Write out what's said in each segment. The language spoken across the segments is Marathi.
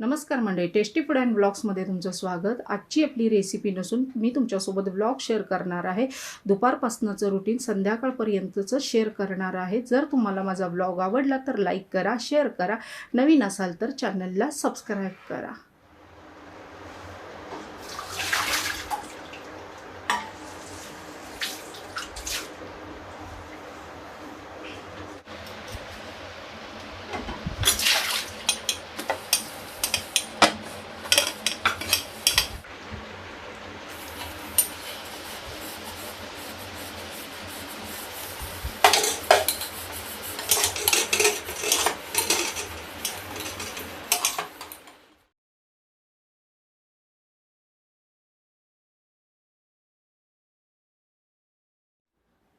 नमस्कार मंडळी टेस्टी फूड अँड ब्लॉग्समध्ये तुमचं स्वागत. आजची आपली रेसिपी नसून मी तुमच्यासोबत ब्लॉग शेअर करणार आहे. दुपारपासूनचं रुटीन संध्याकाळपर्यंतचं शेअर करणार आहे. जर तुम्हाला माझा ब्लॉग आवडला तर लाईक करा शेअर करा. नवीन असाल तर चॅनलला सबस्क्राईब करा.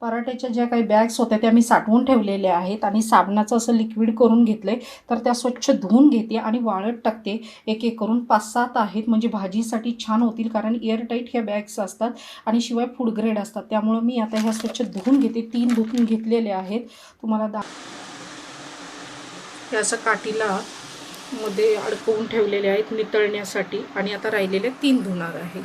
पराठ्याच्या ज्या काही बॅग्स होत्या त्या मी साठवून ठेवलेल्या आहेत आणि साबणाचं असं लिक्विड करून घेतलं आहे तर त्या स्वच्छ धुवून घेते आणि वाळत टाकते. एक एक करून पाच सात आहेत म्हणजे भाजीसाठी छान होतील कारण एअरटाईट ह्या बॅग्स असतात आणि शिवाय फूड ग्रेड असतात. त्यामुळं मी आता ह्या स्वच्छ धुवून घेते. तीन धुवून घेतलेले आहेत. तुम्हाला दा हे असं काठीला मध्ये अडकवून ठेवलेले आहेत नितळण्यासाठी. आणि आता राहिलेले तीन धुणार आहे.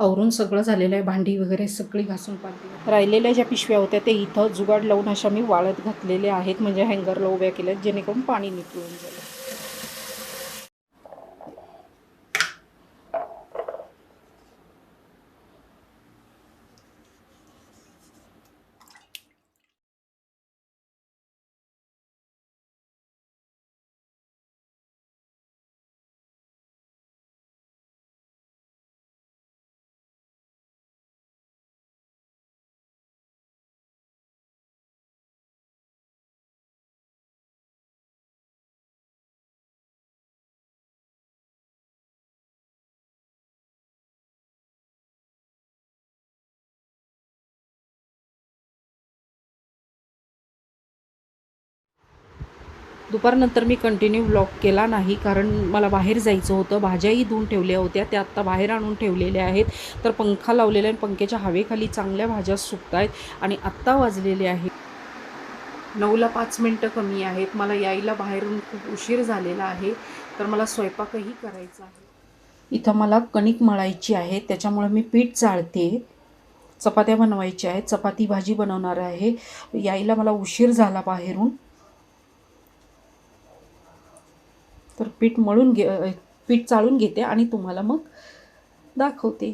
आवरून सगळं झालेलं आहे भांडी वगैरे सगळी घासून पाडली. राहिलेल्या ज्या पिशव्या होत्या ते इथं जुगाड लावून अशा मी वाळत घातलेल्या आहेत म्हणजे हँगरला उभ्या केल्या जेणेकरून पाणी निघून जाईल दुपारनंतर मी कंटिन्यू ब्लॉग केला नाही कारण मला बाहेर जायचं होतं. भाज्याही धुवून ठेवल्या होत्या त्या आत्ता बाहेर आणून ठेवलेल्या आहेत. तर पंखा लावलेला आहे पंख्याच्या हवेखाली चांगल्या भाज्या सुकत आहेत आणि आत्ता वाजलेले आहेत. नऊला पाच मिनटं कमी आहेत. मला यायला बाहेरून खूप उशीर झालेला आहे. तर मला स्वयंपाकही करायचा आहे. इथं मला कणिक मळायची आहे. त्याच्यामुळे मी पीठ चाळते. चपात्या बनवायच्या आहेत. चपाती भाजी बनवणार आहे. यायला मला उशीर झाला बाहेरून. तर पीठ मळून घे पीठ चाळून घेते आणि तुम्हाला मग दाखवते.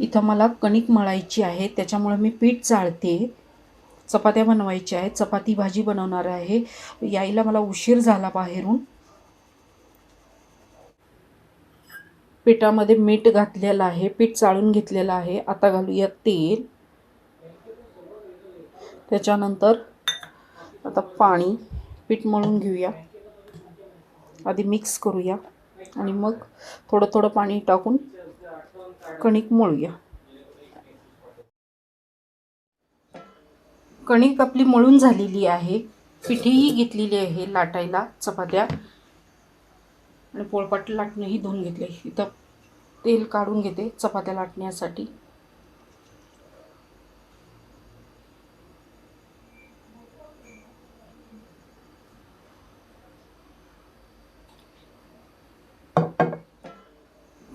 इथं मला कणिक मळायची आहे त्याच्यामुळे मी पीठ चाळते. चपात्या बनवायच्या आहेत चपाती भाजी बनवणार आहे. यायला मला उशीर झाला बाहेरून. पिठामध्ये मीठ घातलेलं आहे पीठ चाळून घेतलेलं आहे. आता घालूया तेल. त्याच्यानंतर आता पाणी पीठ मळून घेऊया. आधी मिक्स करूया आणि मग थोडं थोडं पाणी टाकून कणिक मळूया. कणिक आपली मळून झालेली आहे. पिठीही घेतलेली आहे लाटायला चपात्या. आणि पोळपाट लाटणंही धुवून घेतले इथं तेल काढून घेते चपात्या लाटण्यासाठी.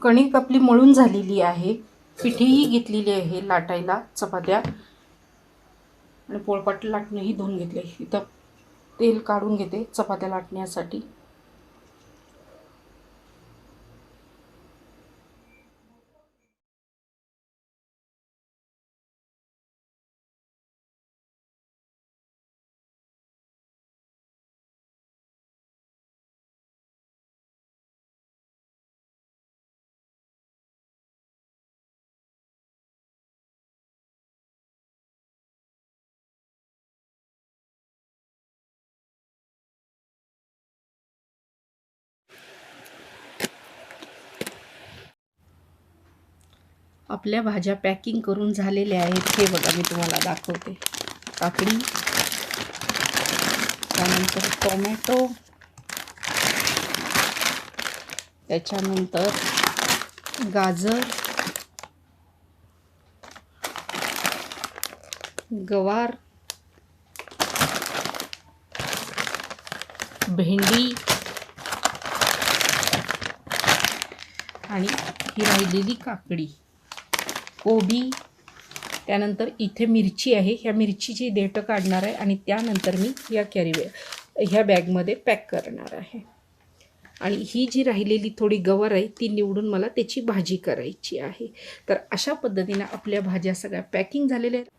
कणिक आपली मळून झालेली आहे. पिठीही घेतलेली आहे लाटायला चपात्या. आणि पोळपाट लाटणंही धुवून घेतले इथं तेल काढून घेते चपात्या लाटण्यासाठी. आपल्या भाज्या पॅकिंग करून झालेल्या आहेत. हे बघा मी तुम्हाला दाखवते. काकडी त्यानंतर टोमॅटो त्याच्यानंतर गाजर गवार भेंडी आणि ही राहिलेली काकडी. कोबी त्यानंतर इथे मिरची आहे. ह्या मिरचीची देठं काढणार आहे आणि त्यानंतर मी या कॅरी ह्या बॅगमध्ये पॅक करणार आहे. आणि ही जी राहिलेली थोडी गवर आहे ती निवडून मला त्याची भाजी करायची आहे. तर अशा पद्धतीनं आपल्या भाज्या सगळ्या पॅकिंग झालेल्या आहेत.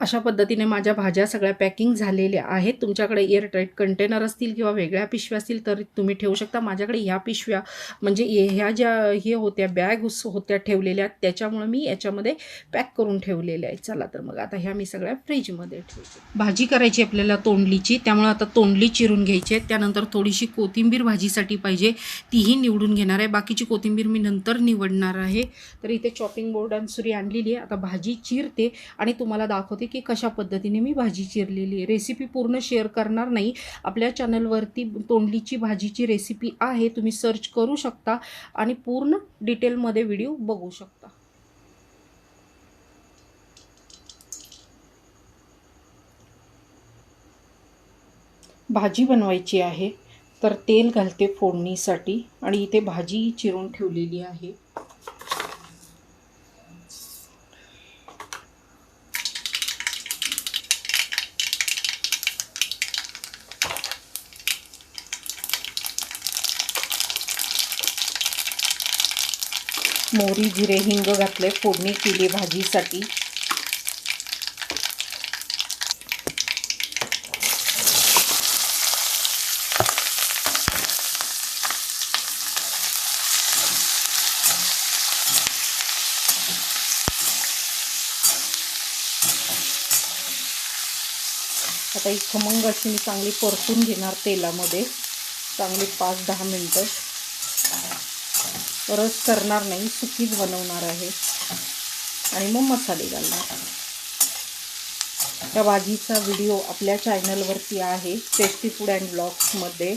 अशा पद्धतीने माझ्या भाज्या सगळ्या पॅकिंग झालेल्या आहेत. तुमच्याकडे एअरटाईट कंटेनर असतील किंवा वेगळ्या पिशव्या असतील तर तुम्ही ठेवू शकता. माझ्याकडे ह्या पिशव्या म्हणजे ह्या ज्या हे होत्या बॅग होत्या ठेवलेल्या त्याच्यामुळे मी याच्यामध्ये पॅक करून ठेवलेल्या आहेत. चला तर मग आता ह्या मी सगळ्या फ्रीजमध्ये ठेवते. भाजी करायची आपल्याला तोंडलीची त्यामुळे आता तोंडली चिरून घ्यायची आहे त्यानंतर थोडीशी कोथिंबीर भाजीसाठी पाहिजे तीही निवडून घेणार आहे. बाकीची कोथिंबीर मी नंतर निवडणार आहे. तर इथे चॉपिंग बोर्ड आणि सुरी आणलेली आहे. आता भाजी चिरते आणि तुम्हाला दाखवते की कशा पद्धतीने मी भाजी चिरलेली आहे. रेसिपी पूर्ण शेअर करणार नाही. आपल्या चॅनलवरती तोंडलीची भाजीची रेसिपी आहे. तुम्ही सर्च करू शकता आणि पूर्ण डिटेलमध्ये व्हिडिओ बघू शकता. भाजी बनवायची आहे. तर तेल घालते फोडणीसाठी आणि इथे भाजी चिरून ठेवलेली आहे. मोरी जिरे हिंग घातले फोडणी केली भाजीसाठी. आता ही खमंग अशी मी चांगली परतून घेणार तेलामध्ये. चांगली पाच दहा मिनटं. रस करणार नाही सुकीच बनवणार आहे. आणि मग मसाले घालणार. त्या भाजीचा व्हिडिओ आपल्या चॅनलवरती आहे टेस्टी फूड अँड ब्लॉग्समध्ये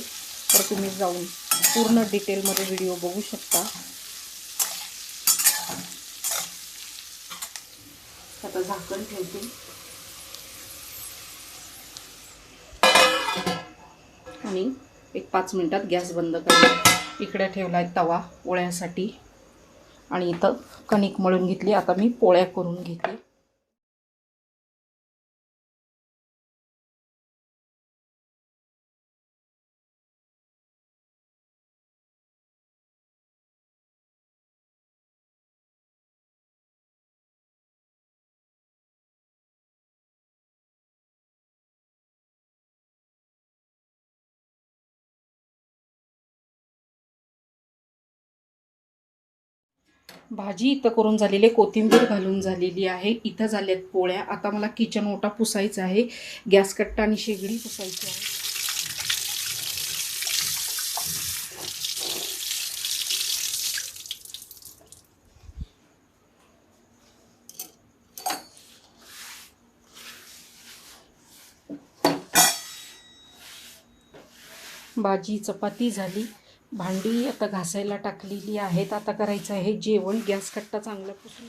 तर तुम्ही जाऊन पूर्ण डिटेलमध्ये व्हिडिओ बघू शकता. आता झाकण ठेवते. आणि एक पाच मिनटात गॅस बंद करते. इकडे ठेवला आहे तवा पोळ्यासाठी आणि इथं कणिक मळून घेतली. आता मी पोळ्या करून घेते. भाजी इथं करून झालेली आहे कोथिंबीर घालून झालेली आहे. इथं झाल्यात पोळ्या. आता मला किचन ओटा पुसायचा आहे. गॅस कट्टा आणि शेगडी पुसायची आहे. भाजी चपाती झाली. भांडी आता घासायला टाकलेली आहेत. आता करायचं आहे जेवण. गॅस कट्टा चांगला पुसून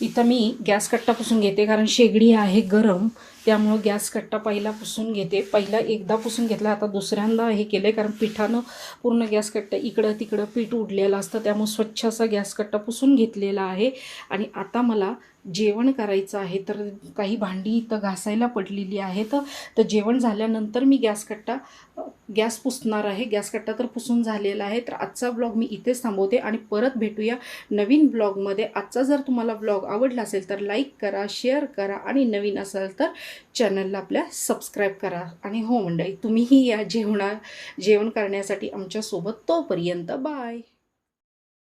इथं मी गॅस कट्टा पुसून घेते कारण शेगडी आहे गरम. त्यामुळं गॅस कट्टा पहिला पुसून घेते. पहिला एकदा पुसून घेतला आता दुसऱ्यांदा हे केलं आहे कारण पिठानं पूर्ण गॅस कट्टा इकडं तिकडं पीठ उडलेलं असतं. त्यामुळं स्वच्छ असा गॅस कट्टा पुसून घेतलेला आहे. आणि आता मला जेवण करायचं आहे तर काही भांडी इथं घासायला पडलेली आहेत. तर जेवण झाल्यानंतर मी गॅस कट्टा गॅस पुसणार आहे. गॅस कट्टा तर पुसून झालेला आहे. तर आजचा ब्लॉग मी इथेच थांबवते आणि परत भेटूया नवीन ब्लॉगमध्ये. आजचा जर तुम्हाला ब्लॉग आवडला असेल तर लाईक करा शेअर करा आणि नवीन असाल तर चॅनलला आपल्या सबस्क्राईब करा. आणि हो मंडळी तुम्हीही या जेवणा जेवण करण्यासाठी आमच्यासोबत तोपर्यंत बाय.